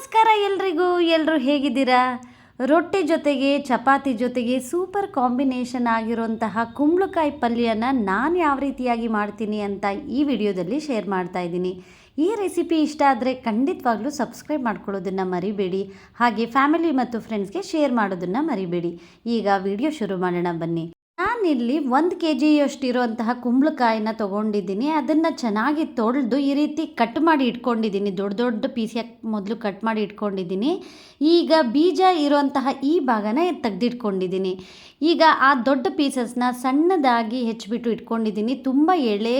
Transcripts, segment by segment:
ನಮಸ್ಕಾರ ಎಲ್ರಿಗೂ ಎಲ್ಲರೂ ಹೇಗಿದ್ದೀರಾ? ರೊಟ್ಟಿ ಜೊತೆಗೆ, ಚಪಾತಿ ಜೊತೆಗೆ ಸೂಪರ್ ಕಾಂಬಿನೇಷನ್ ಆಗಿರುವಂತಹ ಕುಂಬಳಕಾಯಿ ಪಲ್ಯನ ನಾನು ಯಾವ ರೀತಿಯಾಗಿ ಮಾಡ್ತೀನಿ ಅಂತ ಈ ವಿಡಿಯೋದಲ್ಲಿ ಶೇರ್ ಮಾಡ್ತಾ ಇದ್ದೀನಿ. ಈ ರೆಸಿಪಿ ಇಷ್ಟ ಆದರೆ ಖಂಡಿತವಾಗ್ಲೂ ಸಬ್ಸ್ಕ್ರೈಬ್ ಮಾಡ್ಕೊಳ್ಳೋದನ್ನು ಮರಿಬೇಡಿ. ಹಾಗೆ ಫ್ಯಾಮಿಲಿ ಮತ್ತು ಫ್ರೆಂಡ್ಸ್ಗೆ ಶೇರ್ ಮಾಡೋದನ್ನು ಮರಿಬೇಡಿ. ಈಗ ವಿಡಿಯೋ ಶುರು ಮಾಡೋಣ ಬನ್ನಿ. ನಾನಿಲ್ಲಿ ಒಂದು ಕೆ ಜಿಯಷ್ಟಿರುವಂತಹ ಕುಂಬಳಕಾಯಿನ ತೊಗೊಂಡಿದ್ದೀನಿ. ಅದನ್ನು ಚೆನ್ನಾಗಿ ತೊಳೆದು ಈ ರೀತಿ ಕಟ್ ಮಾಡಿ ಇಟ್ಕೊಂಡಿದ್ದೀನಿ. ದೊಡ್ಡ ದೊಡ್ಡ ಪೀಸಿಯಾಗಿ ಮೊದಲು ಕಟ್ ಮಾಡಿ ಇಟ್ಕೊಂಡಿದ್ದೀನಿ. ಈಗ ಬೀಜ ಇರುವಂತಹ ಈ ಭಾಗನ ತೆಗೆದಿಟ್ಕೊಂಡಿದ್ದೀನಿ. ಈಗ ಆ ದೊಡ್ಡ ಪೀಸಸ್ನ ಸಣ್ಣದಾಗಿ ಹೆಚ್ಚಿಬಿಟ್ಟು ಇಟ್ಕೊಂಡಿದ್ದೀನಿ. ತುಂಬ ಎಳೆ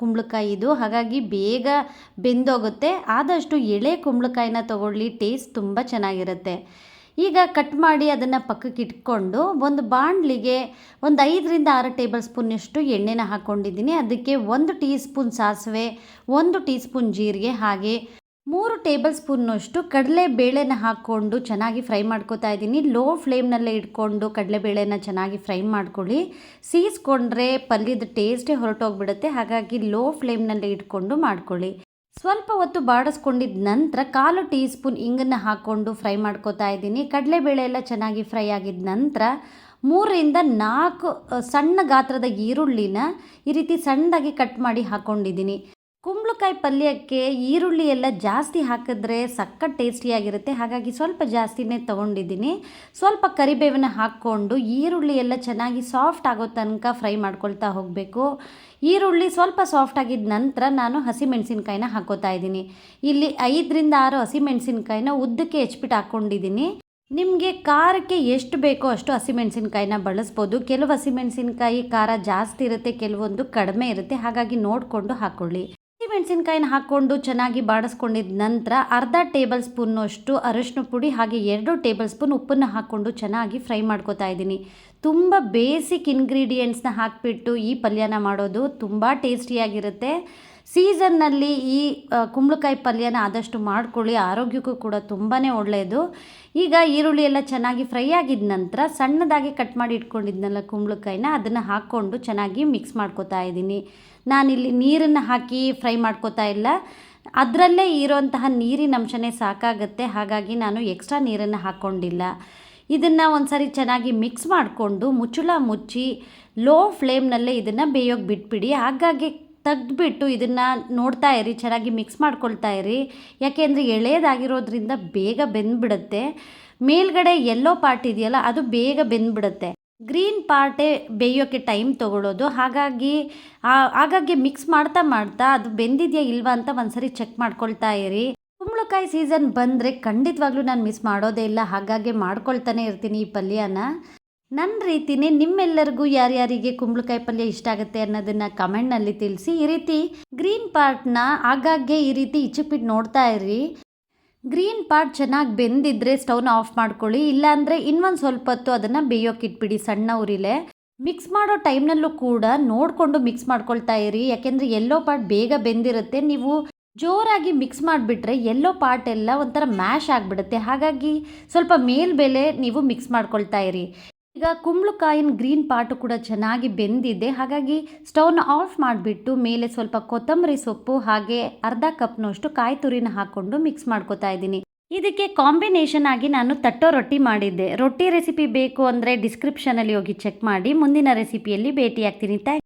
ಕುಂಬಳಕಾಯಿ ಇದು. ಹಾಗಾಗಿ ಬೇಗ ಬೆಂದೋಗುತ್ತೆ. ಆದಷ್ಟು ಎಳೆ ಕುಂಬಳಕಾಯಿನ ತಗೊಳ್ಳಿ. ಟೇಸ್ಟ್ ತುಂಬ ಚೆನ್ನಾಗಿರುತ್ತೆ. ಈಗ ಕಟ್ ಮಾಡಿ ಅದನ್ನು ಪಕ್ಕಕ್ಕೆ ಇಟ್ಕೊಂಡು ಒಂದು ಬಾಣಲಿಗೆ ಒಂದು ಐದರಿಂದ ಆರು ಟೇಬಲ್ ಸ್ಪೂನಷ್ಟು ಎಣ್ಣೆನ ಹಾಕ್ಕೊಂಡಿದ್ದೀನಿ ಅದಕ್ಕೆ ಒಂದು ಟೀ ಸ್ಪೂನ್ ಸಾಸಿವೆ, ಒಂದು ಟೀ ಸ್ಪೂನ್ ಜೀರಿಗೆ ಹಾಗೆ ಮೂರು ಟೇಬಲ್ ಸ್ಪೂನ್ನಷ್ಟು ಕಡಲೆ ಬೇಳೆನ ಹಾಕ್ಕೊಂಡು ಚೆನ್ನಾಗಿ ಫ್ರೈ ಮಾಡ್ಕೊತಾ ಇದ್ದೀನಿ. ಲೋ ಫ್ಲೇಮ್ನಲ್ಲೇ ಇಟ್ಕೊಂಡು ಕಡಲೆಬೇಳೆನ ಚೆನ್ನಾಗಿ ಫ್ರೈ ಮಾಡ್ಕೊಳ್ಳಿ. ಸೀಸ್ಕೊಂಡ್ರೆ ಪಲ್ಯದ ಟೇಸ್ಟೇ ಹೊರಟೋಗ್ಬಿಡುತ್ತೆ. ಹಾಗಾಗಿ ಲೋ ಫ್ಲೇಮ್ನಲ್ಲೇ ಇಟ್ಕೊಂಡು ಮಾಡ್ಕೊಳ್ಳಿ. ಸ್ವಲ್ಪ ಹೊತ್ತು ಬಾಡಿಸ್ಕೊಂಡಿದ ನಂತರ ಕಾಲು ಟೀ ಸ್ಪೂನ್ ಇಂಗನ್ನು ಹಾಕ್ಕೊಂಡು ಫ್ರೈ ಮಾಡ್ಕೊತಾ ಇದ್ದೀನಿ. ಕಡಲೆಬೇಳೆ ಎಲ್ಲ ಚೆನ್ನಾಗಿ ಫ್ರೈ ಆಗಿದ ನಂತರ ಮೂರರಿಂದ ನಾಲ್ಕು ಸಣ್ಣ ಗಾತ್ರದ ಈರುಳ್ಳಿನ ಈ ರೀತಿ ಸಣ್ಣದಾಗಿ ಕಟ್ ಮಾಡಿ ಹಾಕ್ಕೊಂಡಿದ್ದೀನಿ ಕುಂಬಳಕಾಯಿ ಪಲ್ಯಕ್ಕೆ ಈರುಳ್ಳಿ ಎಲ್ಲ ಜಾಸ್ತಿ ಹಾಕಿದ್ರೆ ಸಖತ್ ಟೇಸ್ಟಿಯಾಗಿರುತ್ತೆ. ಹಾಗಾಗಿ ಸ್ವಲ್ಪ ಜಾಸ್ತಿನೇ ತೊಗೊಂಡಿದ್ದೀನಿ. ಸ್ವಲ್ಪ ಕರಿಬೇವನ್ನ ಹಾಕ್ಕೊಂಡು ಈರುಳ್ಳಿ ಎಲ್ಲ ಚೆನ್ನಾಗಿ ಸಾಫ್ಟ್ ಆಗೋ ತನಕ ಫ್ರೈ ಮಾಡ್ಕೊಳ್ತಾ ಹೋಗಬೇಕು. ಈರುಳ್ಳಿ ಸ್ವಲ್ಪ ಸಾಫ್ಟ್ ಆಗಿದ ನಂತರ ನಾನು ಹಸಿಮೆಣಸಿನ್ಕಾಯಿನ ಹಾಕೋತಾ ಇದ್ದೀನಿ. ಇಲ್ಲಿ ಐದರಿಂದ ಆರು ಹಸಿಮೆಣಸಿನ್ಕಾಯಿನ ಉದ್ದಕ್ಕೆ ಹೆಚ್ಚಿಬಿಟ್ಟು ಹಾಕ್ಕೊಂಡಿದ್ದೀನಿ ನಿಮಗೆ ಖಾರಕ್ಕೆ ಎಷ್ಟು ಬೇಕೋ ಅಷ್ಟು ಹಸಿಮೆಣಸಿನ್ಕಾಯಿನ ಬಳಸ್ಬೋದು. ಕೆಲವು ಹಸಿಮೆಣಸಿನ್ಕಾಯಿ ಖಾರ ಜಾಸ್ತಿ ಇರುತ್ತೆ, ಕೆಲವೊಂದು ಕಡಿಮೆ ಇರುತ್ತೆ. ಹಾಗಾಗಿ ನೋಡಿಕೊಂಡು ಹಾಕ್ಕೊಳ್ಳಿ ಹಸಿಮೆಣಸಿನ್ಕಾಯಿನ ಹಾಕ್ಕೊಂಡು ಚೆನ್ನಾಗಿ ಬಾಡಿಸ್ಕೊಂಡಿದ್ದ ನಂತರ ಅರ್ಧ ಟೇಬಲ್ ಸ್ಪೂನ್ನಷ್ಟು ಅರಶಿನ ಪುಡಿ ಹಾಗೆ ಎರಡು ಟೇಬಲ್ ಸ್ಪೂನ್ ಉಪ್ಪನ್ನು ಹಾಕ್ಕೊಂಡು ಚೆನ್ನಾಗಿ ಫ್ರೈ ಮಾಡ್ಕೊತಾ ಇದ್ದೀನಿ. ತುಂಬ ಬೇಸಿಕ್ ಇಂಗ್ರೀಡಿಯೆಂಟ್ಸ್ನ ಹಾಕಿಬಿಟ್ಟು ಈ ಪಲ್ಯನ ಮಾಡೋದು ತುಂಬ ಟೇಸ್ಟಿಯಾಗಿರುತ್ತೆ. ಸೀಸನ್ನಲ್ಲಿ ಈ ಕುಂಬಳಕಾಯಿ ಪಲ್ಯನ ಆದಷ್ಟು ಮಾಡ್ಕೊಳ್ಳಿ. ಆರೋಗ್ಯಕ್ಕೂ ಕೂಡ ತುಂಬಾ ಒಳ್ಳೆಯದು. ಈಗ ಈರುಳ್ಳಿ ಎಲ್ಲ ಚೆನ್ನಾಗಿ ಫ್ರೈ ಆಗಿದ ನಂತರ ಸಣ್ಣದಾಗಿ ಕಟ್ ಮಾಡಿ ಇಟ್ಕೊಂಡಿದ್ನಲ್ಲ ಕುಂಬಳಕಾಯಿನ, ಅದನ್ನು ಹಾಕ್ಕೊಂಡು ಚೆನ್ನಾಗಿ ಮಿಕ್ಸ್ ಮಾಡ್ಕೋತಾ ಇದ್ದೀನಿ. ನಾನಿಲ್ಲಿ ನೀರನ್ನು ಹಾಕಿ ಫ್ರೈ ಮಾಡ್ಕೋತಾ ಇಲ್ಲ. ಅದರಲ್ಲೇ ಇರೋಂತಹ ನೀರಿನ ಅಂಶನೇ ಸಾಕಾಗುತ್ತೆ. ಹಾಗಾಗಿ ನಾನು ಎಕ್ಸ್ಟ್ರಾ ನೀರನ್ನು ಹಾಕ್ಕೊಂಡಿಲ್ಲ. ಇದನ್ನು ಒಂದ್ಸರಿ ಚೆನ್ನಾಗಿ ಮಿಕ್ಸ್ ಮಾಡಿಕೊಂಡು ಮುಚ್ಚುಳ ಮುಚ್ಚಿ ಲೋ ಫ್ಲೇಮ್ನಲ್ಲೇ ಇದನ್ನು ಬೇಯೋಗಿ ಬಿಟ್ಬಿಡಿ. ಹಾಗಾಗಿ ತೆಗ್ದುಬಿಟ್ಟು ಇದನ್ನು ನೋಡ್ತಾ ಇರಿ, ಚೆನ್ನಾಗಿ ಮಿಕ್ಸ್ ಮಾಡ್ಕೊಳ್ತಾ ಇರಿ. ಯಾಕೆಂದರೆ ಎಳೆಯದಾಗಿರೋದ್ರಿಂದ ಬೇಗ ಬೆಂದ್ಬಿಡುತ್ತೆ. ಮೇಲ್ಗಡೆ ಎಲ್ಲೋ ಪಾರ್ಟ್ ಇದೆಯಲ್ಲ, ಅದು ಬೇಗ ಬೆಂದ್ಬಿಡುತ್ತೆ. ಗ್ರೀನ್ ಪಾರ್ಟೇ ಬೇಯೋಕ್ಕೆ ಟೈಮ್ ತೊಗೊಳ್ಳೋದು. ಹಾಗಾಗಿ ಹಾಗಾಗಿ ಮಿಕ್ಸ್ ಮಾಡ್ತಾ ಮಾಡ್ತಾ ಅದು ಬೆಂದಿದೆಯಾ ಇಲ್ವಾ ಅಂತ ಒಂದ್ಸರಿ ಚೆಕ್ ಮಾಡ್ಕೊಳ್ತಾ ಇರಿ. ಕುಂಬಳಕಾಯಿ ಸೀಸನ್ ಬಂದರೆ ಖಂಡಿತವಾಗ್ಲೂ ನಾನು ಮಿಸ್ ಮಾಡೋದೇ ಇಲ್ಲ. ಹಾಗಾಗಿ ಮಾಡ್ಕೊಳ್ತಾನೆ ಇರ್ತೀನಿ ಈ ಪಲ್ಯನ. ನನ್ನ ರೀತಿನೇ ನಿಮ್ಮೆಲ್ಲರಿಗೂ ಯಾರ್ಯಾರಿಗೆ ಕುಂಬಳಕಾಯಿ ಪಲ್ಯ ಇಷ್ಟ ಆಗುತ್ತೆ ಅನ್ನೋದನ್ನ ಕಮೆಂಟ್ನಲ್ಲಿ ತಿಳಿಸಿ. ಈ ರೀತಿ ಗ್ರೀನ್ ಪಾರ್ಟ್ನ ಆಗಾಗ್ಗೆ ಈ ರೀತಿ ಇಚ್ಚುಪಿಟ್ಟು ನೋಡ್ತಾ ಇರಿ. ಗ್ರೀನ್ ಪಾರ್ಟ್ ಚೆನ್ನಾಗಿ ಬೆಂದಿದ್ರೆ ಸ್ಟವ್ನ ಆಫ್ ಮಾಡ್ಕೊಳ್ಳಿ. ಇಲ್ಲಾಂದರೆ ಇನ್ನೊಂದು ಸ್ವಲ್ಪ ಹೊತ್ತು ಅದನ್ನು ಬೇಯೋಕೆ ಇಟ್ಬಿಡಿ ಸಣ್ಣ ಉರಿಲೆ. ಮಿಕ್ಸ್ ಮಾಡೋ ಟೈಮ್ನಲ್ಲೂ ಕೂಡ ನೋಡಿಕೊಂಡು ಮಿಕ್ಸ್ ಮಾಡ್ಕೊಳ್ತಾ ಇರಿ. ಯಾಕೆಂದರೆ ಎಲ್ಲೋ ಪಾರ್ಟ್ ಬೇಗ ಬೆಂದಿರುತ್ತೆ. ನೀವು ಜೋರಾಗಿ ಮಿಕ್ಸ್ ಮಾಡಿಬಿಟ್ರೆ ಎಲ್ಲೋ ಪಾರ್ಟ್ ಎಲ್ಲ ಒಂಥರ ಮ್ಯಾಶ್ ಆಗಿಬಿಡುತ್ತೆ. ಹಾಗಾಗಿ ಸ್ವಲ್ಪ ಮೇಲ್ಬೆಲೆ ನೀವು ಮಿಕ್ಸ್ ಮಾಡ್ಕೊಳ್ತಾ ಇರಿ. ಈಗ ಕುಂಬಳಕಾಯಿನ ಗ್ರೀನ್ ಪಾರ್ಟು ಕೂಡ ಚೆನ್ನಾಗಿ ಬೆಂದಿದೆ. ಹಾಗಾಗಿ ಸ್ಟವ್ನ ಆಫ್ ಮಾಡಿಬಿಟ್ಟು ಮೇಲೆ ಸ್ವಲ್ಪ ಕೊತ್ತಂಬರಿ ಸೊಪ್ಪು, ಹಾಗೆ ಅರ್ಧ ಕಪ್ನಷ್ಟು ಕಾಯಿ ತುರಿನ ಹಾಕ್ಕೊಂಡು ಮಿಕ್ಸ್ ಮಾಡ್ಕೊತಾ ಇದ್ದೀನಿ. ಇದಕ್ಕೆ ಕಾಂಬಿನೇಷನ್ ಆಗಿ ನಾನು ತಟ್ಟೋ ರೊಟ್ಟಿ ಮಾಡಿದ್ದೆ. ರೊಟ್ಟಿ ರೆಸಿಪಿ ಬೇಕು ಅಂದರೆ ಡಿಸ್ಕ್ರಿಪ್ಷನಲ್ಲಿ ಹೋಗಿ ಚೆಕ್ ಮಾಡಿ, ಮುಂದಿನ ರೆಸಿಪಿಯಲ್ಲಿ ಭೇಟಿ ಆಗ್ತೀನಿ ಥ್ಯಾಂಕ್